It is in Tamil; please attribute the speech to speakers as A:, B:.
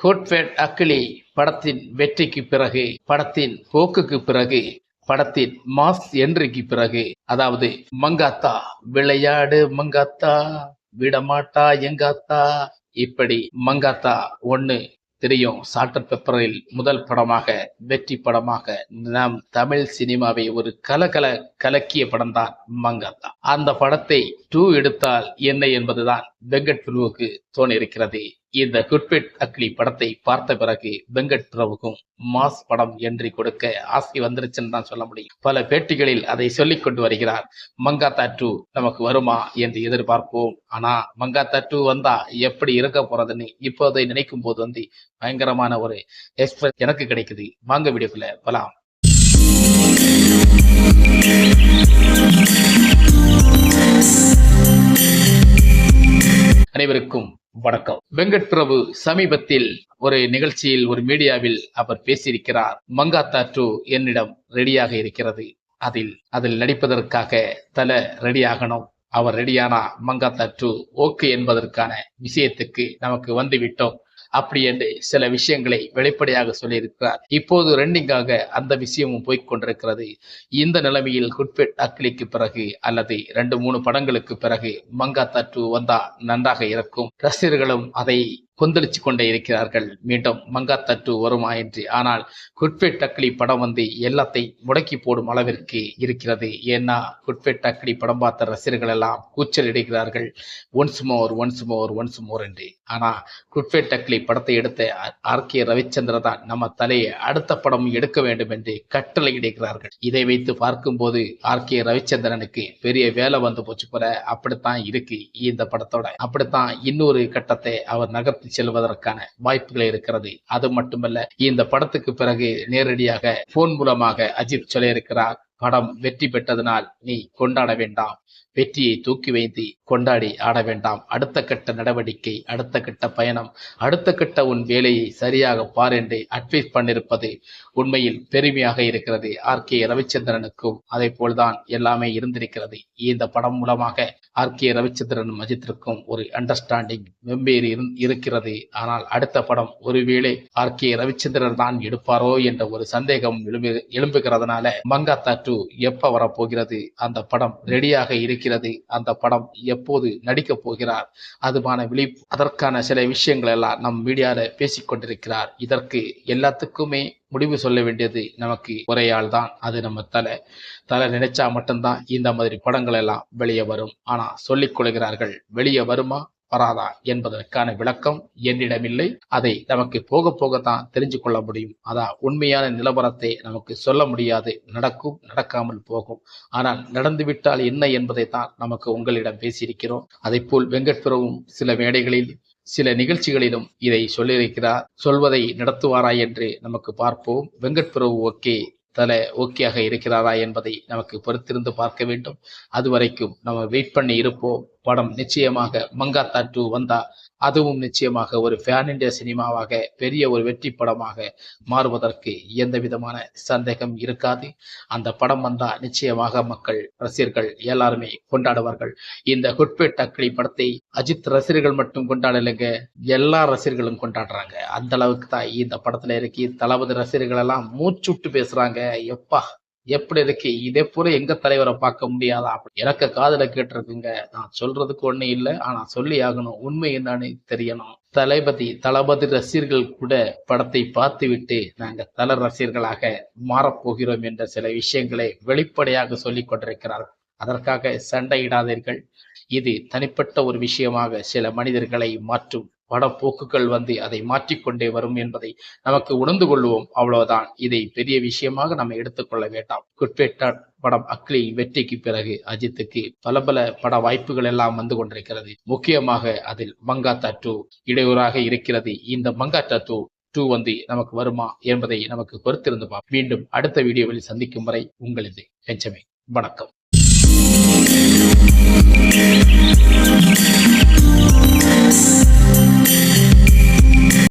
A: ஹோட்வேட் அக்கிலி படத்தின் வெற்றிக்கு பிறகு படத்தின் போக்குக்கு பிறகு படத்தின் மாஸ் என்ட்ரிக்கு பிறகு அதாவது மங்காத்தா விளையாடு மங்காத்தா விடமாட்டா எங்காத்தா இப்படி மங்காத்தா ஒன்று தெரியும். சாட்டர் பெப்பரில் முதல் படமாக வெற்றி படமாக நம் தமிழ் சினிமாவை ஒரு கலகல கலக்கிய படம் தான் மங்காத்தா. அந்த படத்தை டூ எடுத்தால் என்ன என்பதுதான் வெங்கட் பிரபுவுக்கு தோணிருக்கிறது. இந்த குட்பிட் அக்லி படத்தை பார்த்த பிறகு வெங்கட் பிரபுக்கும் மாஸ் படம் என்று கொடுக்க ஆசை வந்துருச்சுன்னு தான் சொல்ல முடியும். பல பேட்டிகளில் அதை சொல்லிக் கொண்டு வருகிறார். மங்காத்தா டூ நமக்கு வருமா என்று எதிர்பார்ப்போம். ஆனா மங்காத்தா டூ வந்தா எப்படி இருக்க போறதுன்னு இப்போதை நினைக்கும் போது வந்து பயங்கரமான ஒரு எக்ஸ்பிரஸ் எனக்கு கிடைக்குது. வாங்க வீடியோக்குள்ள போலாம். அனைவருக்கும் வணக்கம். வெங்கட் பிரபு சமீபத்தில் ஒரு நிகழ்ச்சியில் ஒரு மீடியாவில் அவர் பேசியிருக்கிறார். மங்காத்தா டூ என்னிடம் ரெடியாக இருக்கிறது. அதில் அதில் நடிப்பதற்காக தல ரெடியாகணும். அவர் ரெடியானா மங்காத்தா டூ ஓகே என்பதற்கான விஷயத்துக்கு நமக்கு வந்துவிட்டோம். அப்படி என்று சில விஷயங்களை வெளிப்படையாக சொல்லியிருக்கிறார். இப்போது ரன்னிங்காக அந்த விஷயமும் போய்க் கொண்டிருக்கிறது இந்த நிலைமையில் குட்பெட் அக்லிக்கு பிறகு அல்லது ரெண்டு மூணு படங்களுக்கு பிறகு மங்கா தட்டு வந்தா நன்றாக இருக்கும். ரசிகர்களும் அதை கொந்தளிச்சு கொண்டே இருக்கிறார்கள். மீண்டும் மங்காத்தட்டு வருமா என்று. ஆனால் குட்பெட் டக்லி படம் வந்து எல்லாத்தையும் முடக்கி போடும் அளவிற்கு இருக்கிறது. ஏன்னா குட்பெட் டக்லி படம் பார்த்த ரசிகர்கள் எல்லாம் கூச்சல் இடுகிறார்கள். Once more once more once more என்று. ஆனா குட்பெட் டக்லி படத்தை எடுத்த ஆர் கே. ரவிச்சந்திர தான் நம்ம தலையை அடுத்த படம் எடுக்க வேண்டும் என்று கட்டளை இடுகிறார்கள். இதை வைத்து பார்க்கும்போது ஆர். கே. ரவிச்சந்திரனுக்கு பெரிய வேலை வந்து போச்சு போல. அப்படித்தான் இருக்கு இந்த படத்தோட. அப்படித்தான் இன்னொரு கட்டத்தை அவர் நகர்த்தி செல்வதற்கான வாய்ப்புகள் இருக்கிறது. அது மட்டுமல்ல இந்த படத்துக்கு பிறகு நேரடியாக போன் மூலமாக அஜித் சொல்லியிருக்கிறார் படம் வெற்றி பெற்றதனால் நீ கொண்டாட வேண்டாம். வெற்றியை தூக்கி வைத்து கொண்டாடி ஆட வேண்டாம். அடுத்த கட்ட நடவடிக்கை அடுத்த கட்ட பயணம் அடுத்த கட்ட உன் வேலையை சரியாக பார் என்று அட்வைஸ் பண்ணிருப்பது உண்மையில் பெருமையாக இருக்கிறது. ஆர். கே. ரவிச்சந்திரனுக்கும் அதே போல்தான் எல்லாமே இருந்திருக்கிறது. இந்த படம் மூலமாக ஆர். கே. ரவிச்சந்திரனும் அஜித்திற்கும் ஒரு அண்டர்ஸ்டாண்டிங் வெவ்வேறு இருக்கிறது. ஆனால் அடுத்த படம் ஒருவேளை ஆர். கே. ரவிச்சந்திரன் தான் எடுப்பாரோ என்ற ஒரு சந்தேகம் எழும்பு எழும்புகிறதுனால மங்காத்தா டூ எப்ப வரப்போகிறது? அந்த படம் ரெடியாக இருக்கிறது அந்த படம் எப்போது நடிக்க போகிறார்? அதுமான விழி அதற்கான சில விஷயங்கள் எல்லாம் நம் மீடியால பேசிக் கொண்டிருக்கிறார். இதற்கு எல்லாத்துக்குமே முடிவு சொல்ல வேண்டியது நமக்கு ஒரேயாள் தான் அது நம்ம தலை. தலை நினைச்சா மட்டும்தான் இந்த மாதிரி படங்கள் எல்லாம் வெளியே வரும். ஆனா சொல்லிக் கொள்கிறார்கள். வெளியே வருமா? வராதா என்பதற்கான விளக்கம் என்னிடமில்லை. அதை நமக்கு போக போகத்தான் தெரிஞ்சு கொள்ள முடியும். அதான் உண்மையான நிலவரத்தை நமக்கு சொல்ல முடியாது. நடக்கும் நடக்காமல் போகும். ஆனால் நடந்துவிட்டால் என்ன என்பதை தான் நமக்கு உங்களிடம் பேசியிருக்கிறோம். அதை போல் வெங்கட்பிரவும் சில மேடைகளில் சில நிகழ்ச்சிகளிலும் இதை சொல்லியிருக்கிறார். சொல்வதை நடத்துவாரா என்று நமக்கு பார்ப்போம். வெங்கட் பிரபு ஓகே தல ஓகேயாக இருக்கிறாரா என்பதை நமக்கு பொறுத்திருந்து பார்க்க வேண்டும். அதுவரைக்கும் நம்ம வெயிட் பண்ணி இருப்போம். படம் நிச்சயமாக மங்காத்தா டூ வந்தா அதுவும் நிச்சயமாக ஒரு ஃபேன் இண்டியா சினிமாவாக பெரிய ஒரு வெற்றி படமாக மாறுவதற்கு எந்த விதமான சந்தேகம் இருக்காது. அந்த படம் வந்தா நிச்சயமாக மக்கள் ரசிகர்கள் எல்லாருமே கொண்டாடுவார்கள். இந்த குட்பேட் அக்லி படத்தை அஜித் ரசிகர்கள் மட்டும் கொண்டாடலைங்க எல்லா ரசிகர்களும் கொண்டாடுறாங்க. அந்த அளவுக்கு தான் இந்த படத்துல இருக்கு. தளபதி ரசிகர்கள் எல்லாம் மூச்சுட்டு பேசுறாங்க. எப்பா எப்படி இருக்கு? இதே போல எங்க தலைவரை பார்க்க முடியாதா? அப்படி எனக்கு காதல கேட்டிருக்குங்க. நான் சொல்றதுக்கு ஒண்ணு இல்லை. ஆனா சொல்லி ஆகணும். உண்மை என்னன்னு தெரியணும். தளபதி தளபதி ரசிகர்கள் கூட படத்தை பார்த்து விட்டு நாங்க தல ரசிகர்களாக மாறப்போகிறோம் என்ற சில விஷயங்களை வெளிப்படையாக சொல்லிக் கொண்டிருக்கிறார்கள் அதற்காக சண்டையிடாதீர்கள். இது தனிப்பட்ட ஒரு விஷயமாக சில மனிதர்களை மாற்றும் வடப்போக்குகள் வந்து அதை மாற்றிக்கொண்டே வரும் என்பதை நமக்கு உணர்ந்து கொள்வோம். அவ்வளவுதான். இதை பெரிய விஷயமாக நம்ம எடுத்துக்கொள்ள வேண்டாம். குட்பேட்டா படம் அக்லி வெற்றிக்கு பிறகு அஜித்துக்கு பல பல பட வாய்ப்புகள் எல்லாம் வந்து கொண்டிருக்கிறது. முக்கியமாக அதில் மங்காத்தா டூ இடையூறாக இருக்கிறது. இந்த மங்காத்தா டூ டூ வந்து நமக்கு வருமா என்பதை நமக்கு பொறுத்திருந்து மீண்டும் அடுத்த வீடியோவில் சந்திக்கும் வரை உங்களது பெஞ்சமே வணக்கம்.